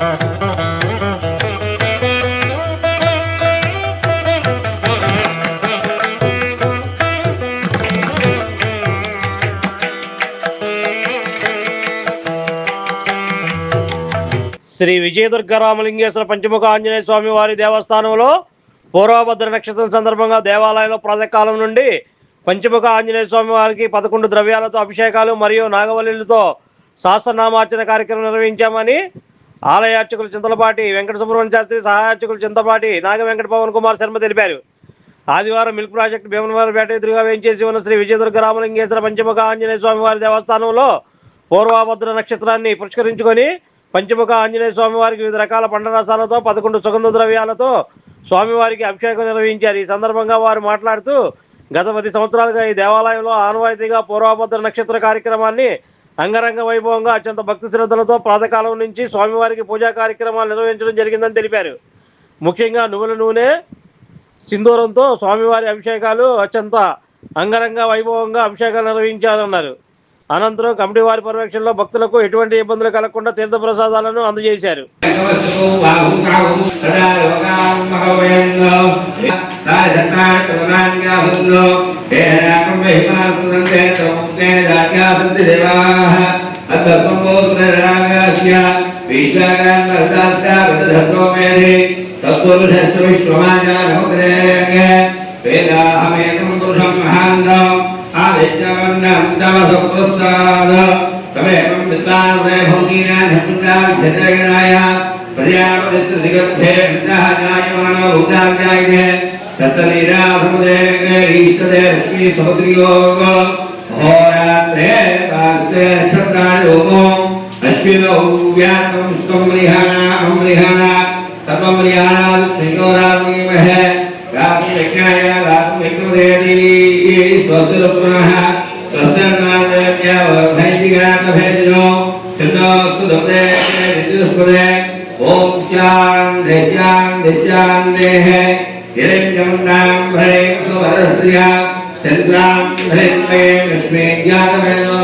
శ్రీ విజయదుర్గ రామలింగేశ్వర పంచముఖ ఆంజనేయ స్వామి వారి దేవస్థానంలో పూర్వభద్ర నక్షత్రం సందర్భంగా దేవాలయంలో ప్రాతకాలం నుండి పంచముఖ ఆంజనేయ స్వామి వారికి పదకొండు ద్రవ్యాలతో అభిషేకాలు మరియు నాగవల్లిలతో సహస్రనామార్చన కార్యక్రమం నిర్వహించామని ఆలయార్చకులు చింతలపాటి వెంకట సుబ్రహ్మణ్య శాస్త్రి సహాయార్చకులు చింతపాటి నాగ వెంకట పవన్ కుమార్ శర్మ తెలిపారు. ఆదివారం మిల్క్ ప్రాజెక్టు భీమవరపేట ఎదురుగా వేయించేసి ఉన్న శ్రీ విజయదుర్గ రామలింగేశ్వర పంచముఖ ఆంజనేయ స్వామి వారి దేవస్థానంలో పూర్వభద్ర నక్షత్రాన్ని పురస్కరించుకొని పంచముఖ ఆంజనేయ స్వామివారికి వివిధ రకాల పండరసాలతో పదకొండు సుగంధ ద్రవ్యాలతో స్వామివారికి అభిషేకం నిర్వహించారు. ఈ సందర్భంగా వారు మాట్లాడుతూ గత పది సంవత్సరాలుగా ఈ దేవాలయంలో ఆనవాయితీగా పూర్వభద్ర నక్షత్ర కార్యక్రమాన్ని అంగరంగ వైభవంగా అత్యంత భక్తి శ్రద్ధలతో ప్రాతకాలం నుంచి స్వామివారికి పూజా కార్యక్రమాలు నిర్వహించడం జరిగిందని తెలిపారు. ముఖ్యంగా నువ్వుల నూనె సింధూరంతో స్వామివారి అభిషేకాలు అత్యంత అంగరంగ వైభవంగా అభిషేకాలు నిర్వహించారన్నారు. అనంతరం కమిటీ వారి పర్యవేక్షణలో భక్తులకు ఎటువంటి ఇబ్బందులు కలగకుండా తీర్థ ప్రసాదాలను అందజేశారు. వేదాహమేకం పురుషం మహాంగం आदित्यवर्णं तव सुप्रसाद तमेवं विस्तारे भौतिना धत्ता विद्यतगणाय पर्यापदिस्तु दिगर्थे विद्याः जायमानो भूतां जायते तस्य नीराभुदे ईष्टदे रश्मि समुद्रियोग होरात्रे कास्ते नक्षत्राणि होमो अश्विनो व्याकं स्तं मृहाणा अमृहाणा तपमृहाणा श्रीयोरामीमहे रात्रि यज्ञाय रात्रि विक्रमदेवी యజ్ఞదేవి స్వస్తి పునః స్వస్తిర్నామేభ్య భైతిగాత విద్యుస్పదే ఓం శాంతి శాంతి శాంతేః హిరణ్యముండాం సువరస్య చంద్రాం లక్ష్మీ జ్ఞాతమేనో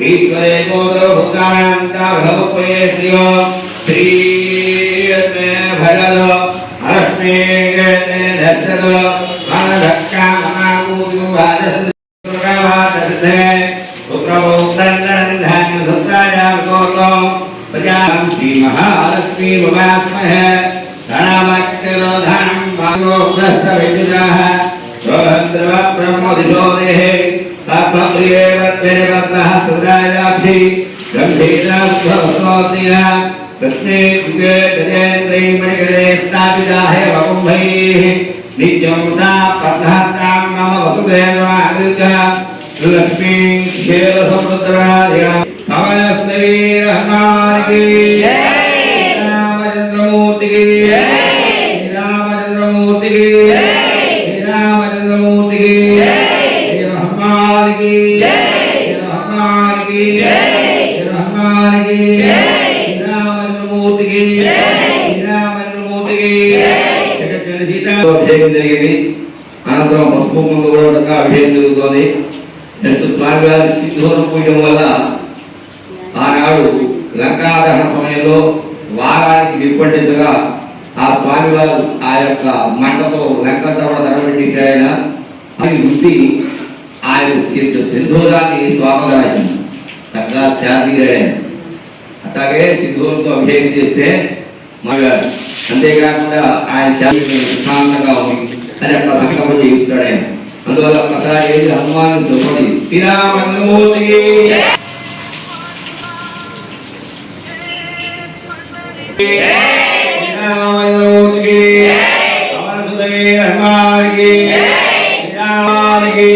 ईश्वरे को भूतानांता भवपये श्रियो श्रीयते भरलो अरष्मेयते धत्सलो मानधक्का ममाकूदु भारसुप्रभातसुधे सुप्रभोक्तन्दनन्धान्य सुत्रायां गोतो प्रजां श्रीमहालक्ष्मी ममात्मः సురాయాక్షి గంభీరాస్వసోసిన కృష్ణే యుగే గజేంద్రై మణిగరే స్థాపితాహే వకుంభైः నిత్యం సా పద్ధాత్రాం మమ వసుదేవాదిచ లక్ష్మీ క్షేర సముద్రాయ పవనస్నవీ రహమానికి రామచంద్రమూర్తికి రహమానికి రహమానికి రామచంద్రమూర్తికి రామచంద్రమూర్తికి అభిషేకం జరిగింది. అనంతరం పసుపు ముందు కూడా అభిషేకం జరుగుతోంది. నెక్స్ట్ స్వామి గారి దూరం పూయడం వల్ల ఆనాడు లంకాదహన సమయంలో వారానికి నిప్పండించగా ఆ స్వామి వారు ఆ యొక్క మంటతో లంక తవడ తరబెట్టి ఆయన అది వృత్తి ఆయన సింధు- సింధూరాన్ని స్వామగారి చక్కగా శాంతిగారు అట్లాగే సింధూరంతో అభిషేకం చేస్తే మా గారు అంతేకాకుండా ఆయన శాంతి ప్రశాంతంగా ఉంది అని అట్లా సంకల్పం చేయిస్తాడు ఆయన అందువల్ల ఒక్కసారి ఏది హనుమాన్ దుప్పటి శ్రీరామూర్తికి శ్రీరామూర్తికి అమరసుదగే హనుమానికి శ్రీరామానికి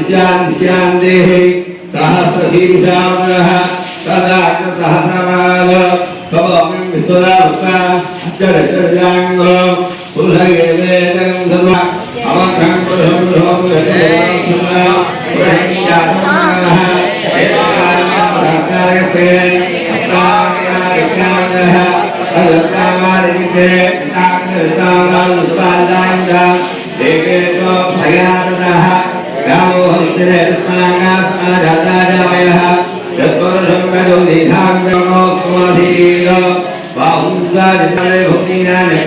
శాంతిశాంతిశాంతేః సహస్రశీర్షామనః సదాకృతహసమాల భవామి విశ్వదాస్తా జడజడాంగో పులగేవేదం సర్వ అవకం పురుషం భోగతే పురణ్యాత్మనః ఏకారణ ప్రాకారతే గాతం విజ్ఞాయ గాతం విజ్ఞమయ దేవి దోత్రతునః తస్య ఓం శాంతి శాంతి శాంతి సహస్రశీర్షామనః సదా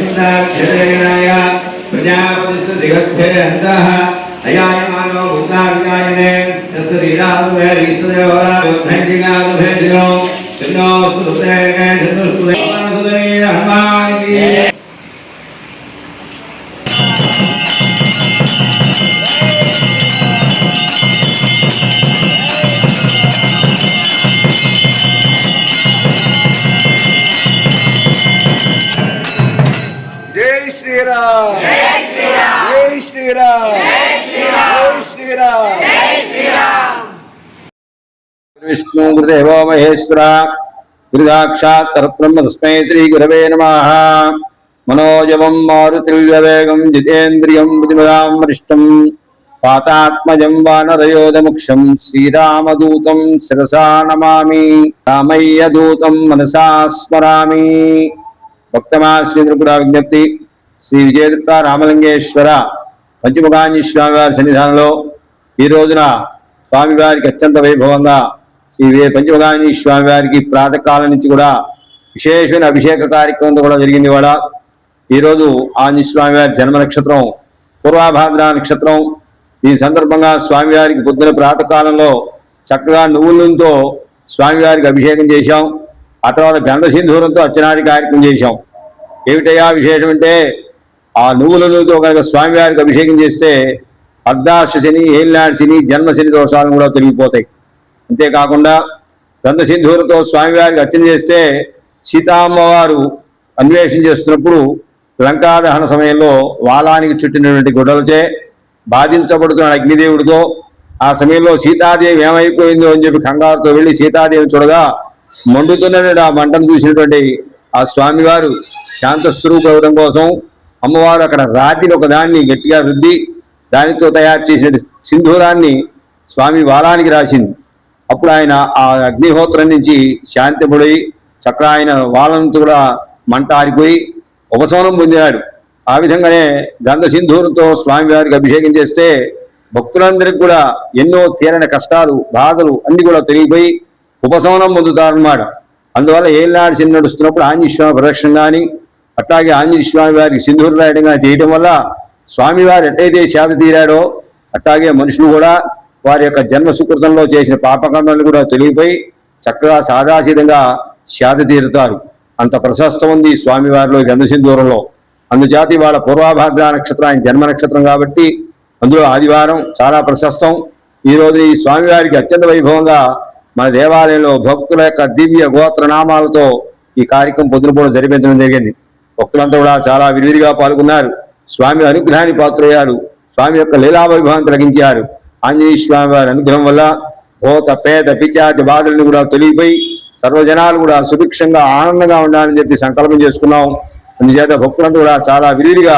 సహస్రమాల భవామి విశ్వనాథ అయాయమానో భూతావికాయనే శరీరాభేదిలో చిన్నో సుతే హనుమానికి జై విష్ణు గురుదేవో మహేశ్వర. గురుదాక్షాత్ పరబ్రహ్మ తస్మై శ్రీ గురవే నమ. మనోజవం మారుతిల్యవేగం జితేంద్రియం ప్రతిపదాం వరిష్టం పాతాత్మజం వానరయోధముక్షం శ్రీరామదూతం శిరసా నమామి. రామయ్య దూతం మనసా స్మరామి. భక్తమాశ్రీ త్రిపుర విజ్ఞప్తి శ్రీ విజయదుర్గ రామలింగేశ్వర పంచముఖాంజీ స్వామివారి సన్నిధానంలో ఈ రోజున స్వామివారికి అత్యంత వైభవంగా శ్రీ వే పంచముఖాంజీ స్వామివారికి ప్రాతకాలం నుంచి కూడా విశేషమైన అభిషేక కార్యక్రమం కూడా జరిగింది ఇవాళ. ఈరోజు ఆంజనేయ స్వామి జన్మ నక్షత్రం పూర్వాభాద్ర నక్షత్రం. ఈ సందర్భంగా స్వామివారికి పొద్దున ప్రాతకాలంలో చక్కగా నువ్వుల నూనెతో స్వామివారికి అభిషేకం చేశాం. ఆ తర్వాత గంధ సింధూరంతో అర్చనాది కార్యక్రమం చేశాం. ఏమిటయ్యా విశేషం అంటే ఆ నువ్వుల నూనెతో కనుక స్వామివారికి అభిషేకం చేస్తే అర్ధాశ శని ఏళ్ళనాటి శని జన్మ శని దోషాలను కూడా తొలగిపోతాయి. అంతేకాకుండా గంధ సింధూరంతో స్వామివారికి అర్చన చేస్తే సీతామ్మవారు అన్వేషణ చేస్తున్నప్పుడు లంకాదహన సమయంలో వాలానికి చుట్టినటువంటి గుడ్డలచే బాధించబడుతున్న అగ్నిదేవుడితో ఆ సమయంలో సీతాదేవి ఏమైపోయిందో అని చెప్పి కంగారుతో వెళ్ళి సీతాదేవి చూడగా మండుతున్న ఆ మంటను చూసినటువంటి ఆ స్వామివారు శాంతస్వరూపం కోసం అమ్మవారు అక్కడ రాతిని ఒకదాన్ని గట్టిగా రుద్ది దానితో తయారు చేసిన సింధూరాన్ని స్వామి వాలానికి రాసింది. అప్పుడు ఆయన ఆ అగ్నిహోత్రం నుంచి శాంతిపడి చక్కగా ఆయన వాలంతో కూడా మంట ఆరిపోయి ఉపశమనం పొందినాడు. ఆ విధంగానే గంధ సింధూరంతో స్వామివారికి అభిషేకం చేస్తే భక్తులందరికీ కూడా ఎన్నో తీరని కష్టాలు బాధలు అన్ని కూడా తొలగిపోయి ఉపశమనం పొందుతారన్నమాట. అందువల్ల ఏళ్ళనాడు సిని నడుస్తున్నప్పుడు ఆంజనేయ స్వామి ప్రదక్షిణ కానీ అట్లాగే ఆంజనేయ స్వామి వారికి సింధూరు రాయడం చేయడం వల్ల స్వామివారు ఎట్టయితే శాత తీరాడో అట్లాగే మనుషులు కూడా వారి యొక్క జన్మ సుకృతంలో చేసిన పాపకర్మలు కూడా తొలగిపోయి చక్కగా సాదాసిధంగా శాత తీరుతారు. అంత ప్రశస్తం ఉంది స్వామివారిలో గంధసింధూరంలో అందుచేత వాళ్ళ పూర్వాభాద్ర నక్షత్రం ఆయన జన్మ నక్షత్రం కాబట్టి అందులో ఆదివారం చాలా ప్రశస్తం. ఈరోజు ఈ స్వామివారికి అత్యంత వైభవంగా మన దేవాలయంలో భక్తుల యొక్క దివ్య గోత్ర నామాలతో ఈ కార్యక్రమం పొద్దునపూట జరిపించడం జరిగింది. భక్తులంతా కూడా చాలా విరివిరిగా పాల్గొన్నారు. స్వామి అనుగ్రహాన్ని పాత్రయ్యారు. స్వామి యొక్క లీలా వైభవం తొలగించారు ఆంజనేయ స్వామి వారి అనుగ్రహం వల్ల భూత పేద పిచాతి బాధలను కూడా తొలగిపోయి సర్వజనాలు కూడా సుభిక్షంగా ఆనందంగా ఉండాలని చెప్పి సంకల్పం చేసుకున్నాం. అందుచేత భక్తులంతా కూడా చాలా విరివిగా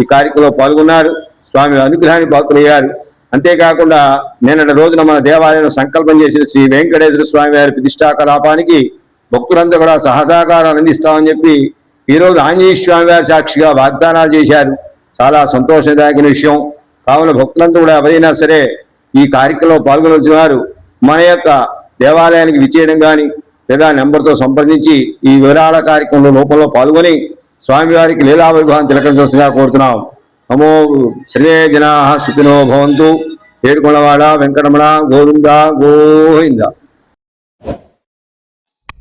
ఈ కార్యక్రమంలో పాల్గొన్నారు. స్వామి అనుగ్రహాన్ని పాత్రయ్యారు. అంతేకాకుండా నిన్నటి రోజున మన దేవాలయం సంకల్పం చేసిన శ్రీ వెంకటేశ్వర స్వామి వారి ప్రతిష్టా కలాపానికి భక్తులంతా కూడా సహసహకారాలు అందిస్తామని చెప్పి ఈ రోజు ఆంజనేయ స్వామి వారి సాక్షిగా వాగ్దానాలు చేశారు. చాలా సంతోషదాయక విషయం. కావున భక్తులంతా కూడా ఎవరైనా సరే ఈ కార్యక్రమంలో పాల్గొనవచ్చున్నారు మన యొక్క దేవాలయానికి విచ్చేయడం కానీ లేదా నెంబర్తో సంప్రదించి ఈ వివరాల కార్యక్రమంలో లోపంలో పాల్గొని స్వామివారికి లీలా వైభవం తిలకించవలసిందిగా కోరుతున్నాం. నమో సర్వే జనా సుఖినో భవంతు. ఏడుకొండవాడ వెంకటరమణ గోవింద గోవింద.